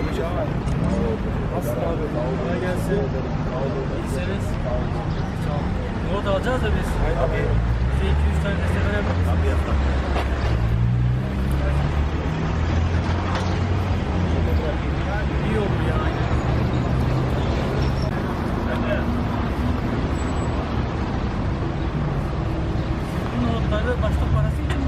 abi Cemal. Nasılsın abi? Kolay gelsin. İyisiniz. Nohut alacağız da biz. Abi. Bize 2-3 tane destek verebilir misin? Abi yapalım. İyi olur ya. Bu nohutları başlık parası için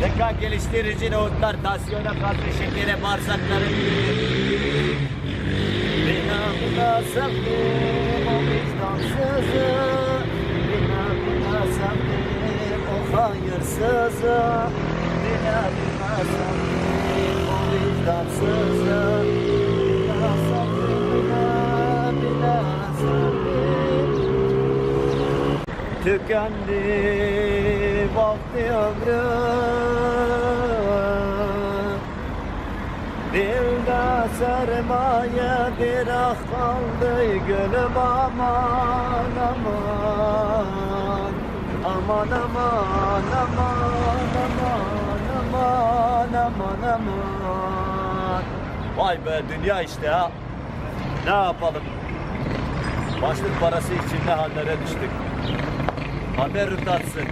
Zeka geliştirici nohutlar, tansiyona, kalp şekere, bağırsakları. Bina bina sevdim o vicdansızı. Bina bina sevdim o hayırsızı. Bina bina sevdim o vicdansızı Tükendi vakti ömrüm Dilde sermaye bir ah kaldı gülüm aman aman. Aman aman aman aman aman aman aman. Vay be dünya işte ha. Ne yapalım? Başlık parası için ne hallere düştük Haber Başlık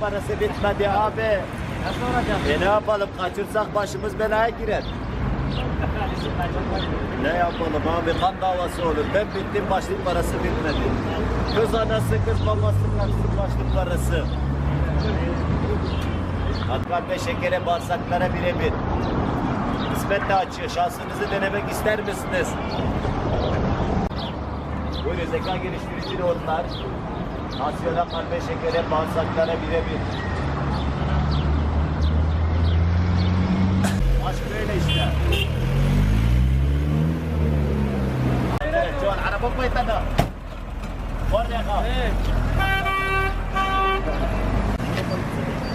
parası bitmedi abi? E ne yapalım? Kaçırsak başımız belaya girer. Ne yapalım abi? Kan davası olur. Ben bittim başlık parası bitmedi. Kız anası kız babası kaçsın başlık parası. Kalbe şekere bağırsaklara birebir De açıyor şansınızı denemek ister misiniz? Buyurun zeka geliştirici notlar Nasyonel kalbe şekere bağırsaklara birebir Aşk böyle işte. Evet, John, araba koy tanda. Oraya kal.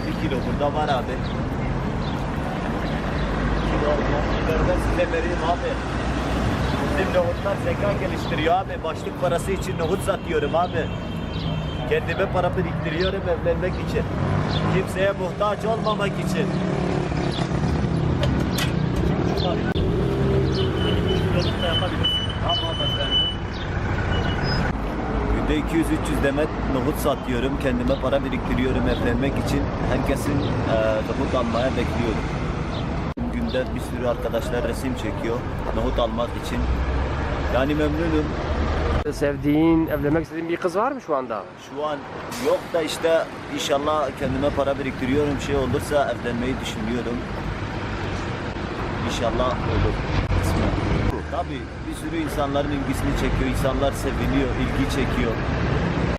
Bir kilo burada var abi. İleriden size vereyim abi. Bizim nohutlar zeka geliştiriyor abi. Başlık parası için nohut satıyorum abi. Kendime para biriktiriyorum evlenmek için. Kimseye muhtaç olmamak için. Günde 200-300 demet nohut satıyorum. Kendime para biriktiriyorum evlenmek için. Herkesin e, nohut almaya bekliyorum. Günde bir sürü arkadaşlar resim çekiyor. Nohut almak için. Yani memnunum. Sevdiğin, evlenmek istediğin bir kız var mı şu anda? Şu an yok da işte inşallah kendime para biriktiriyorum. Şey olursa evlenmeyi düşünüyorum. İnşallah olur. Tabii bir sürü insanların ilgisini çekiyor. İnsanlar seviniyor, ilgi çekiyor.